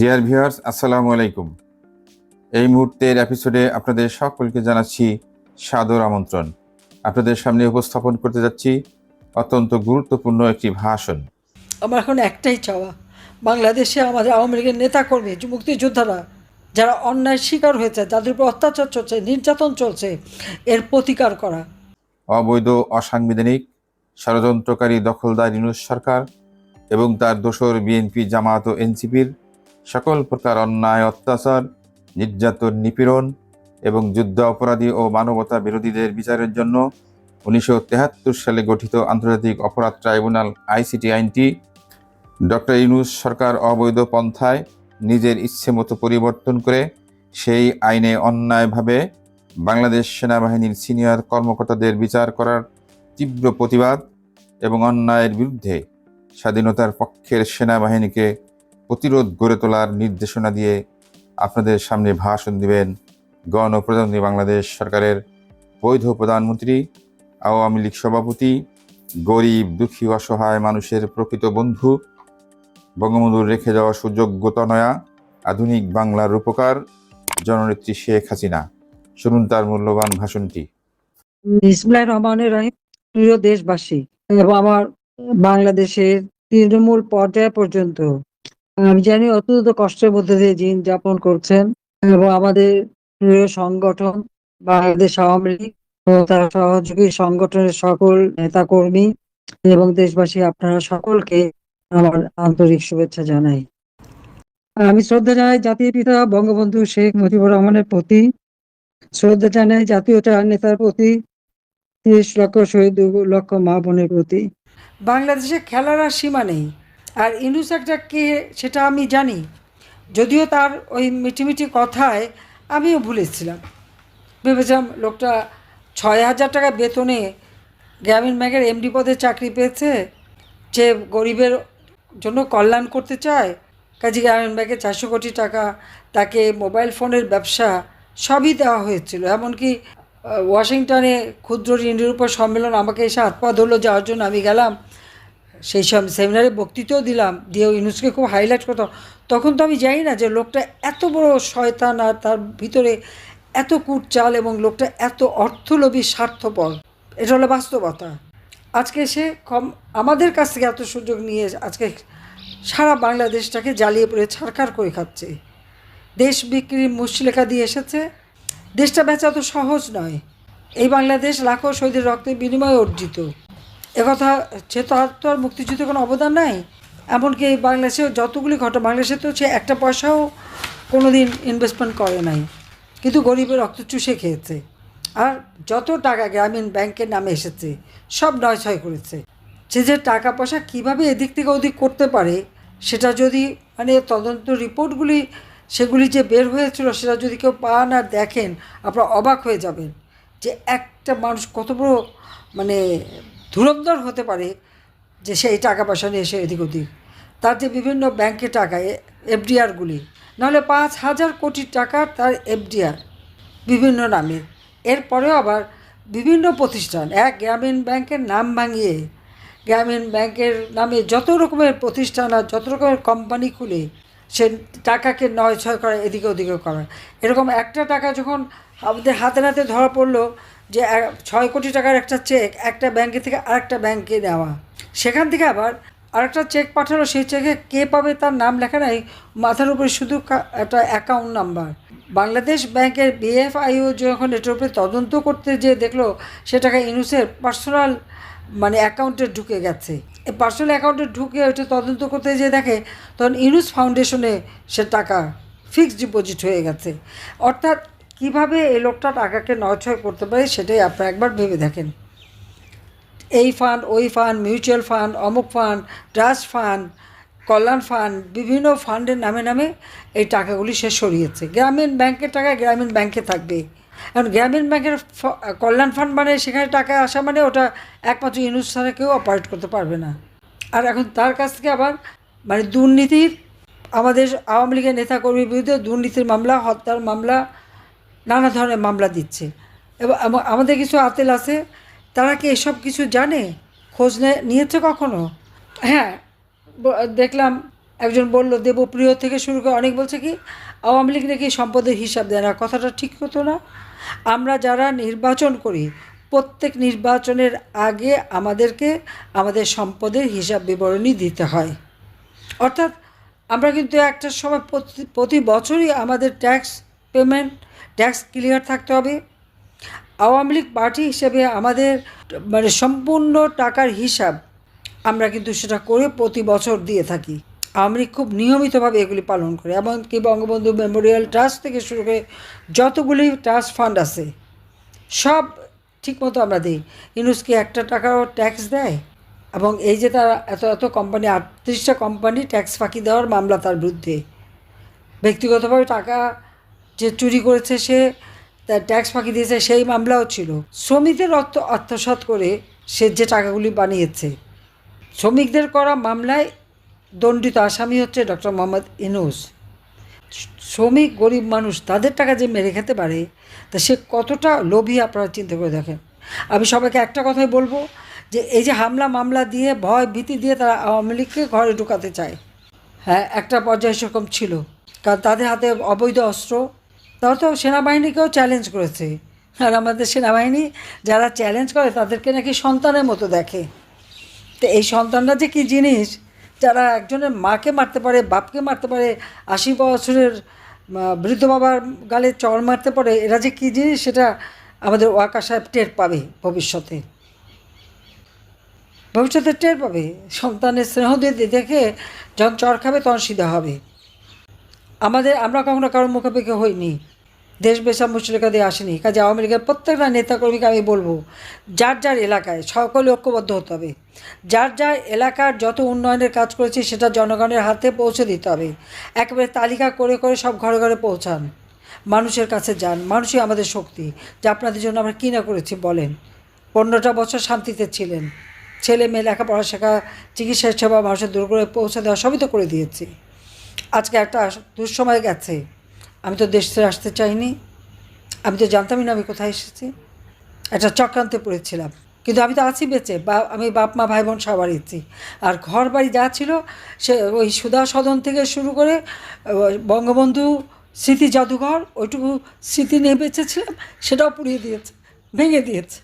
Dear viewers আসসালামু আলাইকুম। এই মুহূর্তের এপিসোডে আপনাদের সকলকে জানাচ্ছি সাদর আমন্ত্রণ। আপনাদের সামনে উপস্থাপন করতে যাচ্ছি অত্যন্ত গুরুত্বপূর্ণ একটি ভাষণ। আমার এখন একটাই চাওয়া বাংলাদেশে আমাদের আওয়ামী লীগের নেতাকর্মী মুক্তিযোদ্ধারা যারা অন্যায় শিকার হয়েছে যাদের উপর অত্যাচার চলছে নির্যাতন চলছে এর প্রতিকার করা। অবৈধ অসাংবিধানিক ষড়যন্ত্রকারী দখলদার ইউনুস সরকার এবং তার দোসর বিএনপি জামাত ও এনসিপির সকল প্রকার অন্যায়, অত্যাচার, নির্যাতন, নিপীড়ন এবং যুদ্ধ, অপরাধী ও মানবতা বিরোধীদের বিচারের জন্য উনিশশো সালে গঠিত আন্তর্জাতিক অপরাধ ট্রাইব্যুনাল আইসিটি আইনটি ডক্টর ইউনুস সরকার অবৈধ পন্থায় নিজের ইচ্ছে মতো পরিবর্তন করে সেই আইনে অন্যায়ভাবে বাংলাদেশ সেনাবাহিনীর সিনিয়র কর্মকর্তাদের বিচার করার তীব্র প্রতিবাদ এবং অন্যায়ের বিরুদ্ধে স্বাধীনতার পক্ষের সেনাবাহিনীকে প্রতিরোধ গড়ে তোলার নির্দেশনা দিয়ে আপনাদের সামনে ভাষণ দিবেন গণপ্রজাতন্ত্রী বাংলাদেশ সরকারের বৈধ প্রধানমন্ত্রী, আওয়ামী লীগ সভাপতি, গরিব, দুঃখী, অসহায় মানুষের প্রকৃত বন্ধু, বঙ্গবন্ধুর রেখে যাওয়া সুযোগ্যতা নয়া, আধুনিক বাংলার রূপকার জননেত্রী শেখ হাসিনা। শুনুন তার মূল্যবান ভাষণটি। রহমানের রহিম। প্রিয় দেশবাসী এবং আমার বাংলাদেশের তৃণমূল পর্যায় পর্যন্ত আমি জানি অত্যন্ত কষ্টের মধ্যে দিয়ে দিন যাপন করছেন এবং আমাদের প্রিয় সংগঠন বাংলাদেশ আওয়ামী লীগ ও তার সহযোগী সংগঠনের সকল নেতাকর্মী এবং দেশবাসী, আপনারা সকলকে আমার আন্তরিক শুভেচ্ছা জানাই। আমি শ্রদ্ধা জানাই জাতির পিতা বঙ্গবন্ধু শেখ মুজিবুর রহমানের প্রতি। শ্রদ্ধা জানাই জাতীয়তা নেতার প্রতি, তিরিশ লক্ষ শহীদ লক্ষ মা বোনের প্রতি। বাংলাদেশে খেলার সীমা নেই। আর ইনুস একটা কে সেটা আমি জানি। যদিও তার ওই মিটিমিটি কথায় আমিও ভুলেছিলাম ভেবেছিলাম লোকটা ছয় হাজার টাকা বেতনে গ্রামীণ ব্যাংকের এমডি পদে চাকরি পেয়েছে, যে গরিবের জন্য কল্যাণ করতে চায়, কাজে গ্রামীণ ব্যাংকে চারশো কোটি টাকা তাকে মোবাইল ফোনের ব্যবসা সবই দেওয়া হয়েছিল। এমনকি ওয়াশিংটনে ক্ষুদ্র ঋণের উপর সম্মেলন আমাকে এসে হাত পা ধরলো, যাওয়ার জন্য আমি গেলাম। সেই সব সেমিনারে বক্তৃতাও দিলাম, দিয়ে ওই ইউনুসকে খুব হাইলাইট করতাম। তখন তো আমি জানি না যে লোকটা এত বড় শয়তান আর তার ভিতরে এত কুট চাল এবং লোকটা এত অর্থলোভী, স্বার্থপর। এটা হলো বাস্তবতা। আজকে সে কম, আমাদের কাছ থেকে এত সুযোগ নিয়ে আজকে সারা বাংলাদেশটাকে জ্বালিয়ে পড়ে ছাড়খার করে খাচ্ছে। দেশ বিক্রির মুশলেখা দিয়ে এসেছে। দেশটা বেচা তো সহজ নয়। এই বাংলাদেশ লাখো শহীদের রক্তের বিনিময়ে অর্জিত। একথা আর মুক্তিযুদ্ধে কোনো অবদান নাই। এমনকি বাংলাদেশে যতগুলি ঘটনা বাংলাদেশে তো সে একটা পয়সাও কোনো দিন ইনভেস্টমেন্ট করে নাই। কিন্তু গরিবের রক্ত চুষে খেয়েছে। আর যত টাকা গ্রামীণ ব্যাংকের নামে এসেছে, সব নয় ছয় করেছে। সে যে টাকা পয়সা কীভাবে এদিক থেকে ওদিক করতে পারে, সেটা যদি মানে তদন্ত রিপোর্টগুলি, সেগুলি যে বের হয়েছিল, সেটা যদি কেউ পান আর দেখেন, আপনারা অবাক হয়ে যাবেন যে একটা মানুষ কত বড় মানে ধুরন্ধর হতে পারে যে সেই টাকা পয়সা নিয়ে এসে এদিক ওদিক। তার যে বিভিন্ন ব্যাংকে টাকা এফডিআরগুলি নাহলে পাঁচ হাজার কোটি টাকার তার এফডিআর বিভিন্ন নামে। এরপরেও আবার বিভিন্ন প্রতিষ্ঠান, এক গ্রামীণ ব্যাংকের নাম ভাঙিয়ে, গ্রামীণ ব্যাংকের নামে যত রকমের প্রতিষ্ঠান আর যত রকমের কোম্পানি খুলে, সে টাকাকে নয় ছয় করা এদিকে ওদিকে করা। এরকম একটা টাকা যখন আমাদের হাতে নাতে ধরা পড়ল যে ছয় কোটি টাকার একটা চেক একটা ব্যাংকে থেকে আরেকটা ব্যাংকে নেওয়া সেখান থেকে আবার আরেকটা চেক পাঠালো, সেই চেকে কে পাবে তার নাম লেখা নাই, মাথার উপরে শুধু একটা অ্যাকাউন্ট নাম্বার বাংলাদেশ ব্যাংকের বিএফআইও যখন এটার উপরে তদন্ত করতে যে দেখল, সে টাকা ইনুসের পার্সোনাল মানে অ্যাকাউন্টে ঢুকে গেছে। এই পার্সোনাল অ্যাকাউন্টে ঢুকে ওইটা তদন্ত করতে যে দেখে, তখন ইনুস ফাউন্ডেশনে সে টাকা ফিক্সড ডিপোজিট হয়ে গেছে। অর্থাৎ কীভাবে এই লোকটা টাকাকে নয়ছয় করতে পারে সেটাই আপনারা একবার ভেবে দেখেন। এই ফান্ড ওই ফান্ড মিউচুয়াল ফান্ড অমুক ফান্ড ট্রাস্ট ফান্ড কল্যাণ ফান্ড বিভিন্ন ফান্ডের নামে নামে এই টাকাগুলি সে সরিয়েছে। গ্রামীণ ব্যাংকের টাকা গ্রামীণ ব্যাংকে থাকবে। এখন গ্রামীণ ব্যাংকের কল্যাণ ফান্ড মানে সেখানে টাকা আসা মানে ওটা একমাত্র ইউনুস ছাড়া কেউ অপারেট করতে পারবে না। আর এখন তার কাছ থেকে আবার মানে দুর্নীতির, আমাদের আওয়ামী লীগের নেতাকর্মীর বিরুদ্ধে দুর্নীতির মামলা, হত্যার মামলা নানা ধরনের মামলা দিচ্ছে। এবং আমাদের কিছু আতেল আছে, তারা কি এসব কিছু জানে? খোঁজ নিয়েছে কখনো? হ্যাঁ দেখলাম একজন বলল, দেবপ্রিয় থেকে শুরু করে অনেক বলছে কি, আওয়ামী লীগ নাকি সম্পদের হিসাব দেয় না। কথাটা ঠিক হতো না। আমরা যারা নির্বাচন করি, প্রত্যেক নির্বাচনের আগে আমাদেরকে আমাদের সম্পদের হিসাব বিবরণী দিতে হয়। অর্থাৎ আমরা কিন্তু একটা সময় প্রতি বছরই আমাদের ট্যাক্স পেমেন্ট ট্যাক্স ক্লিয়ার থাকতে হবে। আওয়ামী লীগ পার্টি হিসেবে আমাদের মানে সম্পূর্ণ টাকার হিসাব আমরা কিন্তু সেটা করে প্রতি বছর দিয়ে থাকি। আওয়ামী লীগ খুব নিয়মিতভাবে এগুলি পালন করে, এমনকি বঙ্গবন্ধু মেমোরিয়াল ট্রাস্ট থেকে শুরু করে যতগুলি ট্রাস্ট ফান্ড আছে, সব ঠিকমতো আমরা দিই। ইউনুসকে একটা টাকাও ট্যাক্স দেয়? এবং এই যে তার এত এত কোম্পানি আটত্রিশটা কোম্পানি ট্যাক্স ফাঁকি দেওয়ার মামলা তার বিরুদ্ধে। ব্যক্তিগতভাবে টাকা যে চুরি করেছে সে, তার ট্যাক্স ফাঁকি দিয়েছে, সেই মামলাও ছিল। শ্রমিকদের অর্থ আত্মসাৎ করে সে যে টাকাগুলি বানিয়েছে। শ্রমিকদের করা মামলায় দণ্ডিত আসামি হচ্ছে ডক্টর মোহাম্মদ ইনুস। শ্রমিক, গরিব মানুষ, তাদের টাকা যে মেরে খেতে পারে, তা সে কতটা লোভী আপনারা চিন্তা করে দেখেন। আমি সবাইকে একটা কথাই বলব যে, এই যে হামলা, মামলা দিয়ে, ভয়, ভীতি দিয়ে তারা আওয়ামী লীগকে ঘরে ঢুকাতে চায়। হ্যাঁ একটা পর্যায়ে সেরকম ছিল। কারণ তাদের হাতে অবৈধ অস্ত্র তারা তো সেনাবাহিনীকেও চ্যালেঞ্জ করেছে। আর আমাদের সেনাবাহিনী যারা চ্যালেঞ্জ করে, তাদেরকে নাকি সন্তানের মতো দেখে। তো এই সন্তানরা যে কী জিনিস? যারা একজনের মাকে মারতে পারে, বাপকে মারতে পারে, আশি বছরের বৃদ্ধ বাবার গালে চড় মারতে পারে, এরা যে কী জিনিস সেটা আমাদের ওয়াকা সাহেব টের পাবে ভবিষ্যতে। ভবিষ্যতে টের পাবে। সন্তানের স্নেহ দিয়ে দেখে যখন চর খাবে, তখন সিধা হবে। আমাদের, আমরা কখনো কারোর মুখোমুখি হইনি। দেশ বেশা মুশরিকা দিয়ে আসেনি। কাজে আওয়ামী লীগের প্রত্যেকটা নেতাকর্মীকে আমি বলব, যার যার এলাকায় সকলে ঐক্যবদ্ধ হতে হবে। যার যার এলাকার যত উন্নয়নের কাজ করেছি, সেটা জনগণের হাতে পৌঁছে দিতে হবে। একেবারে তালিকা করে করে সব ঘরে ঘরে পৌঁছান। মানুষের কাছে যান। মানুষই আমাদের শক্তি, যে আপনাদের জন্য আমরা কী না করেছি বলেন। পনেরোটা বছর শান্তিতে ছিলেন। ছেলে মেয়ে লেখাপড়া শেখা, চিকিৎসা সেবা মানুষের দূর করে পৌঁছে দেওয়া সবই তো করে দিয়েছি। আজকে একটা দুঃসময় গেছে। আমি তো দেশ ছেড়ে আসতে চাইনি। আমি তো জানতামই না আমি কোথায় এসেছি। একটা চক্রান্তে পড়েছিলাম। কিন্তু আমি তো আছি বেঁচে। বা, আমি বাপ, মা, ভাই, বোন সবার ইচ্ছি আর ঘর বাড়ি যা ছিল, সে ওই সুধা সদন থেকে শুরু করে বঙ্গবন্ধু, স্মৃতি জাদুঘর, ওইটুকু স্মৃতি নিয়ে বেঁচেছিলাম, সেটাও পুড়িয়ে দিয়েছে, ভেঙে দিয়েছে।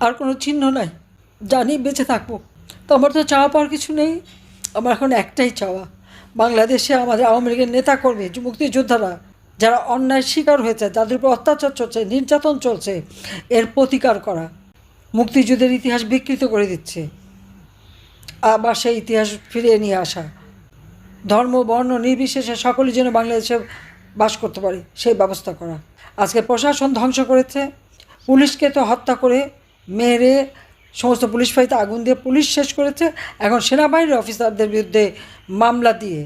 আর কোনো চিহ্ন নাই। জানি বেঁচে থাকব। তো আমার তো চাওয়া পাওয়ার কিছু নেই। আমার এখন একটাই চাওয়া। বাংলাদেশে আমাদের আওয়ামী লীগের নেতাকর্মী, মুক্তিযোদ্ধারা যারা অন্যায় শিকার হয়েছে, যাদের উপর অত্যাচার চলছে, নির্যাতন চলছে, এর প্রতিকার করা মুক্তিযুদ্ধের ইতিহাস বিকৃত করে দিচ্ছে। আবার সেই ইতিহাস ফিরিয়ে নিয়ে আসা। ধর্ম, বর্ণ নির্বিশেষে সকলে যেন বাংলাদেশে বাস করতে পারে, সেই ব্যবস্থা করা। আজকে প্রশাসন ধ্বংস করেছে। পুলিশকে তো হত্যা করে মেরে সমস্ত পুলিশ ফাঁড়িতে আগুন দিয়ে পুলিশ শেষ করেছে। এখন সেনাবাহিনীর অফিসারদের বিরুদ্ধে মামলা দিয়ে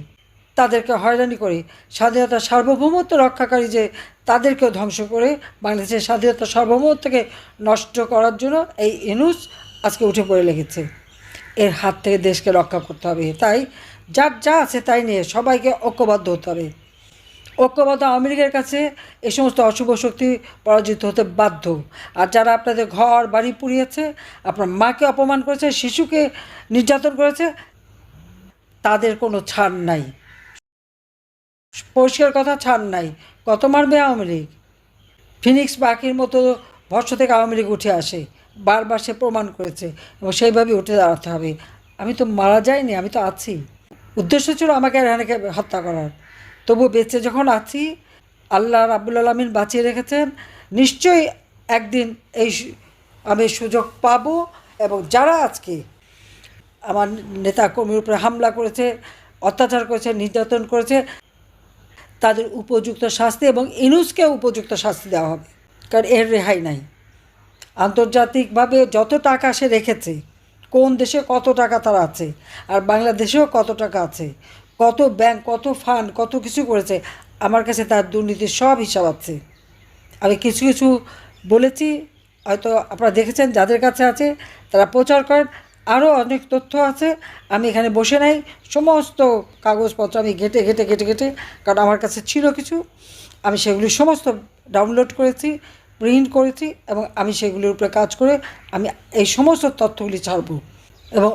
তাদেরকে হয়রানি করে স্বাধীনতা সার্বভৌমত্ব রক্ষাকারী যে তাদেরকেও ধ্বংস করে বাংলাদেশের স্বাধীনতা সার্বভৌমত্বকে নষ্ট করার জন্য এই ইনুস আজকে উঠে পড়ে লেগেছে। এর হাত থেকে দেশকে রক্ষা করতে হবে। তাই যার যা আছে তাই নিয়ে সবাইকে ঐক্যবদ্ধ হতে হবে। ঐক্যবদ্ধ আওয়ামী লীগের কাছে এই সমস্ত অশুভ শক্তি পরাজিত হতে বাধ্য। আর যারা আপনাদের ঘর, বাড়ি পুড়িয়েছে, আপনার মাকে অপমান করেছে, শিশুকে নির্যাতন করেছে, তাদের কোনো ছাড় নাই। পরিষ্কার কথা, ছাড় নাই। কত মারবে আওয়ামী লীগ ফিনিক্স পাখির মতো ভর্ষ থেকে আওয়ামী লীগ উঠে আসে। বারবার সে প্রমাণ করেছে এবং সেইভাবে উঠে দাঁড়াতে হবে। আমি তো মারা যাইনি, আমি তো আছি। উদ্দেশ্য ছিল আমাকে রেহানাকে হত্যা করার। তবু বেঁচে যখন আছি, আল্লাহ রাবুল আলমিন বাঁচিয়ে রেখেছেন, নিশ্চয়ই একদিন এই আমি সুযোগ পাবো এবং যারা আজকে আমার নেতা কর্মীর উপরে হামলা করেছে, অত্যাচার করেছে, নির্যাতন করেছে, তাদের উপযুক্ত শাস্তি এবং ইনুসকে উপযুক্ত শাস্তি দেওয়া হবে। কারণ এর রেহাই নাই। আন্তর্জাতিকভাবে যত টাকা সে রেখেছে, কোন দেশে কত টাকা তার আছে, আর বাংলাদেশেও কত টাকা আছে কত ব্যাংক কত ফান্ড কত কিছু করেছে, আমার কাছে তার দুর্নীতির সব হিসাব আছে। আমি কিছু কিছু বলেছি, হয়তো আপনারা দেখেছেন, যাদের কাছে আছে, তারা প্রচার করেন। আরও অনেক তথ্য আছে, আমি এখানে বসে নাই, সমস্ত কাগজপত্র আমি ঘেটে ঘেটে ঘেটে ঘেটে, কারণ আমার কাছে ছিল কিছু। আমি সেগুলি সমস্ত ডাউনলোড করেছি প্রিন্ট করেছি, এবং আমি সেগুলির উপরে কাজ করে আমি এই সমস্ত তথ্যগুলি ছাড়ব। এবং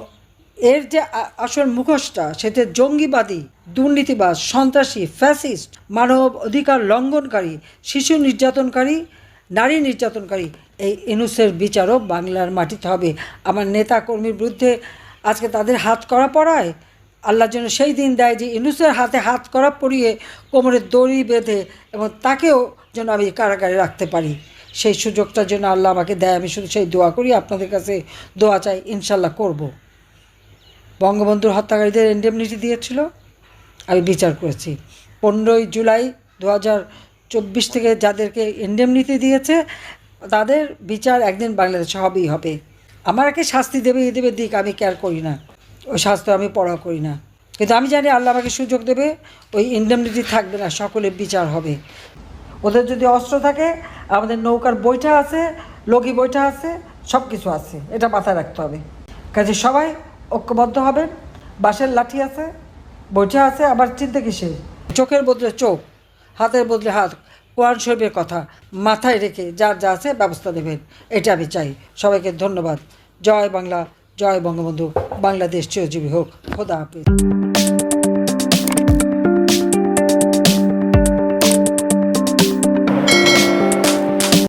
এর যে আসল মুখোশটা, সেটা জঙ্গিবাদী, দুর্নীতিবাজ, সন্ত্রাসী, ফ্যাসিস্ট, মানব অধিকার লঙ্ঘনকারী, শিশু নির্যাতনকারী, নারী নির্যাতনকারী, এই ইনুসের বিচারও বাংলার মাটিতে হবে। আমার নেতা কর্মীর বিরুদ্ধে আজকে তাদের হাত করা পড়ায়, আল্লাহ যেন সেই দিন দেয় যে ইনুসের হাতে হাত করা পরিয়ে কোমরে দড়ি বেঁধে এবং তাকেও যেন আমি কারাগারে রাখতে পারি। সেই সুযোগটার জন্য আল্লাহ আমাকে দেয়, আমি শুধু সেই দোয়া করি, আপনাদের কাছে দোয়া চাই, ইনশাল্লাহ করব। বঙ্গবন্ধুর হত্যাকারীদের ইন্ডেমনিটি দিয়েছিল। আমি বিচার করেছি। পনেরোই জুলাই দু চব্বিশ থেকে যাদেরকে ইন্ডেমনিটি দিয়েছে, তাদের বিচার একদিন বাংলাদেশে হবেই হবে। আমার একে শাস্তি দেবে, এ দেবে দিক আমি কেয়ার করি না। ওই শাস্তি আমি পড়া করি না। কিন্তু আমি জানি আল্লাহ আমাকে সুযোগ দেবে, ওই ইন্ডেমনিটি থাকবে না সকলের বিচার হবে। ওদের যদি অস্ত্র থাকে, আমাদের নৌকার বইটা আছে, লগি বইটা আছে সব কিছু আছে। এটা মাথায় রাখতে হবে। কাজে সবাই ঐক্যবদ্ধ হবেন বাঁশের লাঠি আছে বইটা আছে আবার চিন্তা কিসে চোখের বদলে চোখ, হাতের বদলে হাত, কোরআন শরীফের কথা মাথায় রেখে যার যা আছে ব্যবস্থা দেবেন এটা আমি চাই। সবাইকে ধন্যবাদ। জয় বাংলা, জয় বঙ্গবন্ধু। বাংলাদেশ চিরজীবী হোক। খোদা হাফিজ।